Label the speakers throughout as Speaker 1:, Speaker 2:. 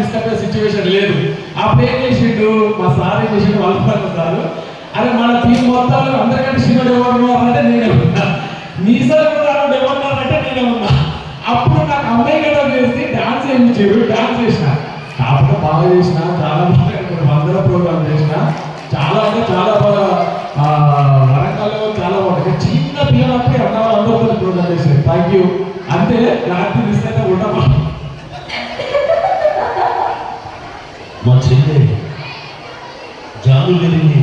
Speaker 1: తీసుకపోయే situation లేదు. అప్పుడు ఏం చేసిండు మా సార్ ఏం చేసిండు వాళ్ళ సార్. అరే మన టీం మొత్తాలు అందరికంటే శివుడు ఎవరు అంటే నేనే ఉన్నా. మీ సార్ కూడా అన్నాడు ఎవరున్నారంటే నేనే ఉన్నా. అప్పుడు నాకు అమ్మాయి కదా చేసి డాన్స్ చేయించారు డాన్స్ చేసిన. కాకపోతే బాగా చేసిన చాలా బాగా వందల ప్రోగ్రామ్ చేసిన. చాలా అంటే చాలా బాగా ఆ, వరంగల్లో చాలా బాగుంటుంది చిన్న పిల్లలకి అన్న వాళ్ళందరూ ప్రోగ్రామ్ చేశారు. థ్యాంక్ యూ అంతే రాత్రి మిస్ అయితే ఉండమా?
Speaker 2: మా చెల్లె జానుగిరిని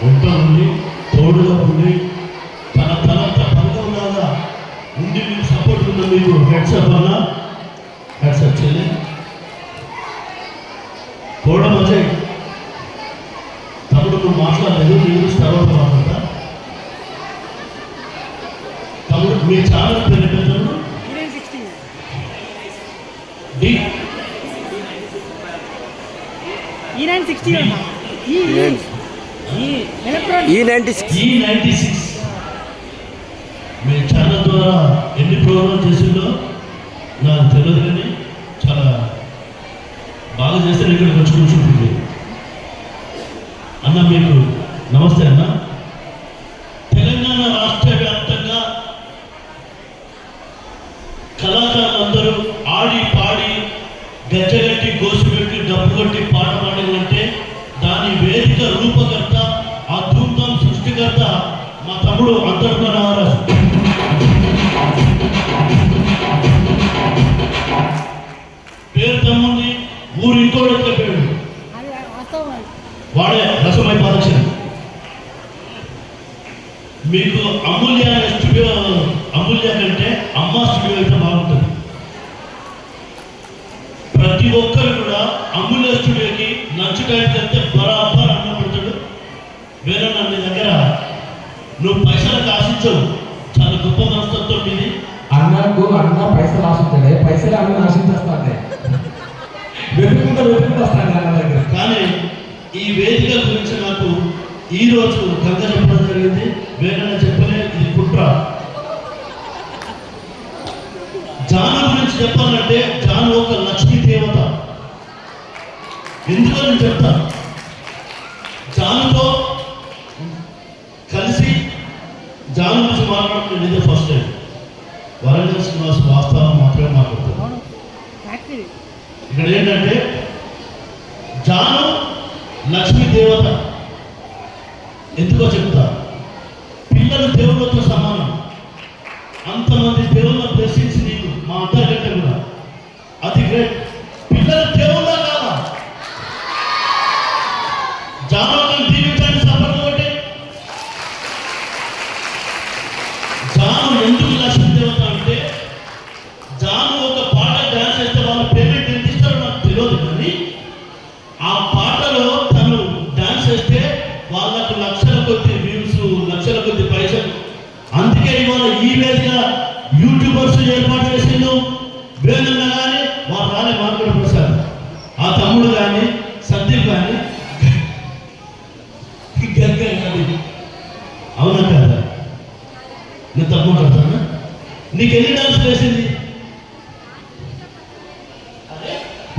Speaker 2: వెంట ఉండి తోడుగా ఉండి తన తన తనంత ఉన్నారా? ఉండి మీకు సపోర్ట్ ఉందా మీకు? హెడ్సప్ అన్నా? హెడ్సప్ చెల్లె. కూడా అజయ్ తమ్ముడు నువ్వు మాట్లాడలేదు నీ గురించి తర్వాత మాట్లాడతా తమ్ముడు మీ ఛానల్ పేరు ఏంటో తమ్ముడు డి
Speaker 3: ఈ
Speaker 4: నైన్టీ సిక్స్.
Speaker 2: ఈ నైన్టీ సిక్స్. మీ ఛానల్ ద్వారా ఎన్ని ప్రోగ్రామ్ చేసిందో నాకు తెలియదు కానీ చాలా బాగా చేస్తే ఇక్కడికి వచ్చి కూర్చుంటుంది. అన్న మీకు నమస్తే అన్న. ధూమ్ధాం మా తమ్ముడు అంతర్గ నాగరాజు పేరు తమ్ముంది ఊరు ఇంకోడు పేరు. వాడే రసమై పాదక్షణ. మీకు అమూల్య స్టూడియో అమూల్య కంటే అమ్మ స్టూడియో అయితే బాగుంటుంది. ప్రతి ఒక్కరు కూడా అమూల్య స్టూడియోకి నచ్చుటానికి బరాబర్ అన్నప్పుడు వేరే నీ దగ్గర. నువ్వు పైసలకు ఆశించవు చాలా గొప్ప మనస్తత్వం ఇది
Speaker 1: అన్నకు అన్న పైసలు ఆశిస్తాడే పైసలు అన్న ఆశించేస్తాడే వెతుకుంటూ వెతుకుంటూ వస్తాడు అన్న దగ్గర.
Speaker 2: కానీ ఈ వేదిక గురించి నాకు ఈ రోజు గంగ చెప్పడం జరిగింది. వేరే చెప్పలే ఇది కుట్ర. జాను గురించి చెప్పాలంటే జాను ఒక లక్ష్మీ దేవత. ఎందుకో నేను చెప్తా? జానుతో కలిసి జాను గురించి ఇదే ఫస్ట్ టైం. వరంగల్ శ్రీనివాస్ వాస్తవం మాత్రమే మాట్లాడుతున్నాను
Speaker 3: ఫ్యాక్టరీ
Speaker 2: ఇక్కడ ఏంటంటే జాను లక్ష్మీ దేవత. ఎందుకో చెప్తా. పిల్లలు దేవుళ్ళతో సమానం. అంతమంది దేవుళ్ళ బ్లెస్సింగ్స్ నీకు మా అందరికంటే కూడా. అది గ్రేట్ నీకు ఎన్ని డాన్స్ వేసింది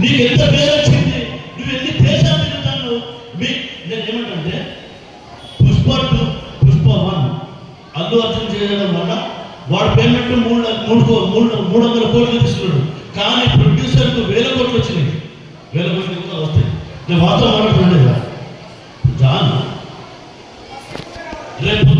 Speaker 2: నీకు ఎంత పేరు వచ్చింది నువ్వు ఎన్ని దేశాలు తిరుగుతాను? మీ నేను ఏమంటే పుష్ప టూ పుష్ప వన్. అల్లు అర్జున్ చేయడం వల్ల వాడు పేమెంట్ మూడు మూడు మూడు మూడు వందల కోట్లు తీసుకున్నాడు. కానీ ప్రొడ్యూసర్కు వేల కోట్లు వచ్చినాయి. వేల కోట్లు కూడా వస్తాయి. నేను వాస్తవం మాట్లాడలేదు జాన్. రేపు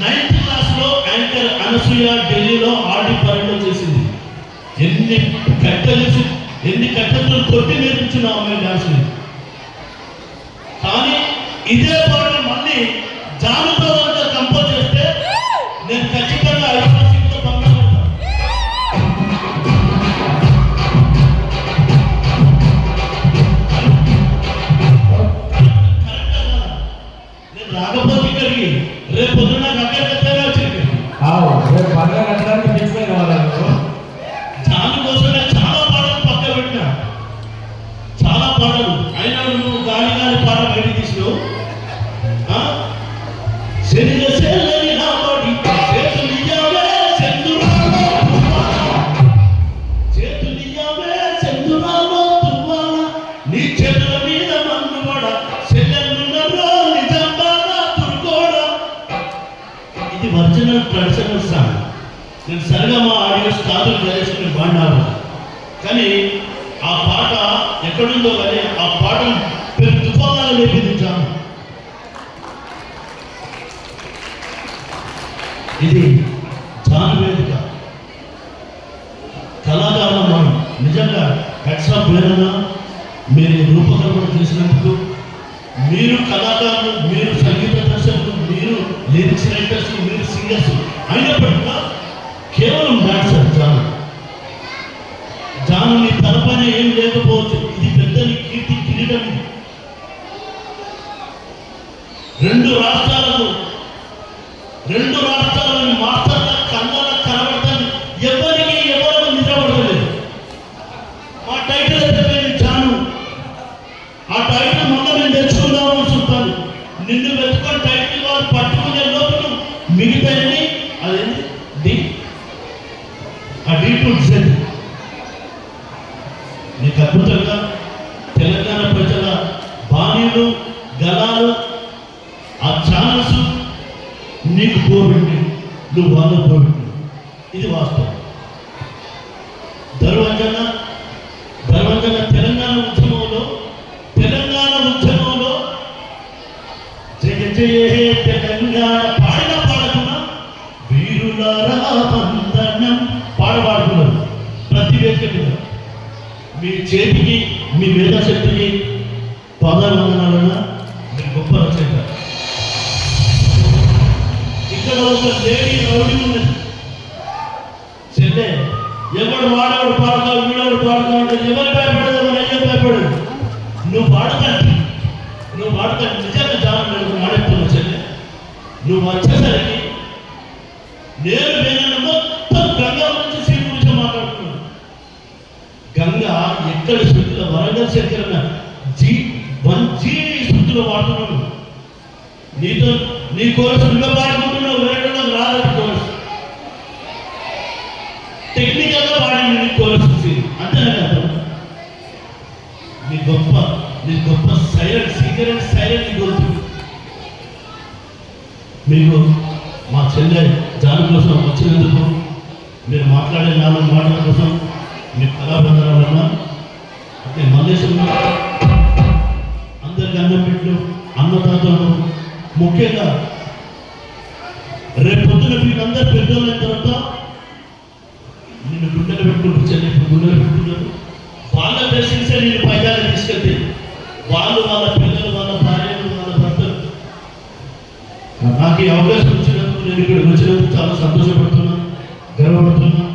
Speaker 2: నైన్త్ క్లాస్లో యాంకర్ అనసూయ ఢిల్లీలో ఆడి పర్యటన చేసింది. ఎన్ని కట్టెలు ఎన్ని కట్టెలు కొట్టి నేర్పించిన ఆమె డాన్స్ కానీ ఇదే పాటలు మళ్ళీ జానపద కంపోజ్ చేస్తే నేను ఖచ్చితంగా కానీ ఆ పాట ఎక్కడుందో కానీ ఆ పాట పేరు తుఫానాలు లేపింది ఇది జానవేదిక. కళాకారులు మనం నిజంగా కట్సా ప్రేరణ మీరు రూపకల్పన చేసినందుకు మీరు కళాకారులు మీరు సంగీత దర్శకులు మీరు లిరిక్స్ రైటర్స్ మీరు సింగర్స్ అయినప్పటికీ కేవలం డాన్సర్ జాను సాధన ఏం లేకపోవచ్చు. ఇది పెద్దని కీర్తి కిరీటం. రెండు రాష్ట్రాలకు రెండు రాష్ట్రాలను మాస్టర్ల కళ్ళ కనబడటం ఎవరికి ఎవరు నిద్రపడలేదు మా టైటిల్ అయిపోయింది చాను ఆ టైటిల్ మొన్న నేను తెచ్చుకుందామని అనుకుంటాను నిన్ను వెతుకొని టైటిల్ వారు పట్టుకునే లోపల మిగతా గలాలు ఆ ఛాన్స్ నీకు పోబెట్టి నువ్వు వాళ్ళు పోబెట్టి ఇది వాస్తవం. ధర్మంజన ధర్మంజన తెలంగాణ ఉద్యమంలో తెలంగాణ ఉద్యమంలో జయ జయ తెలంగాణ పాడిన పాడకున్నా వీరులారా వందనం పాడబాడుతున్నారు ప్రతి వ్యక్తి మీ చేతికి మీ మేధాశక్తికి పాదాలందనాలన్నా ఇక్కడ ఒక లేడీ రౌడీ ఉన్నది? చెల్లె ఎవడు వాడేవాడు పాడతావు వీడవాడు పాడతావు అంటే ఎవరు భయపడదు అయ్యో భయపడదు? నువ్వు వాడకండి. నువ్వు వాడకండి. నిజంగా జానం లేదు చెల్లె. నువ్వు వచ్చేసరికి నేను నేను మొత్తం గంగా గురించి గురించి మాట్లాడుతున్నాను గంగా ఎక్కడ శృతిలో వరంగల్ శంకరన్న జీ వన్ జీ శృతిలో వాడుతున్నాను నీతో నీ కోర్సు నీ అంతేనా కదా నీ గొప్ప నీ గొప్ప సైలెంట్ సీక్రెట్ సైలెంట్ గొంతు మీకు మా చెల్లె జాను కోసం వచ్చినందుకు మీరు మాట్లాడే నాలుగు మాటల కోసం మీ కళాబంధనాల అంటే మల్లేశ్వరం అందరికి అన్నం పెట్టు అన్నదాతలు ముఖ్యంగా రేపు పొద్దున మీకు అందరు పెద్దోళ్ళైన తర్వాత నిన్ను గుండెలు పెట్టుకుంటూ చెల్లి గుండెలు పెట్టుకున్నారు. వాళ్ళ దర్శించే నేను పైదాన్ని తీసుకెళ్తే వాళ్ళు వాళ్ళ పిల్లలు వాళ్ళ భార్యలు వాళ్ళ భర్తలు. నాకు ఈ అవకాశం ఇచ్చినందుకు నేను ఇక్కడికి వచ్చినందుకు చాలా సంతోషపడుతున్నాను గర్వపడుతున్నాను.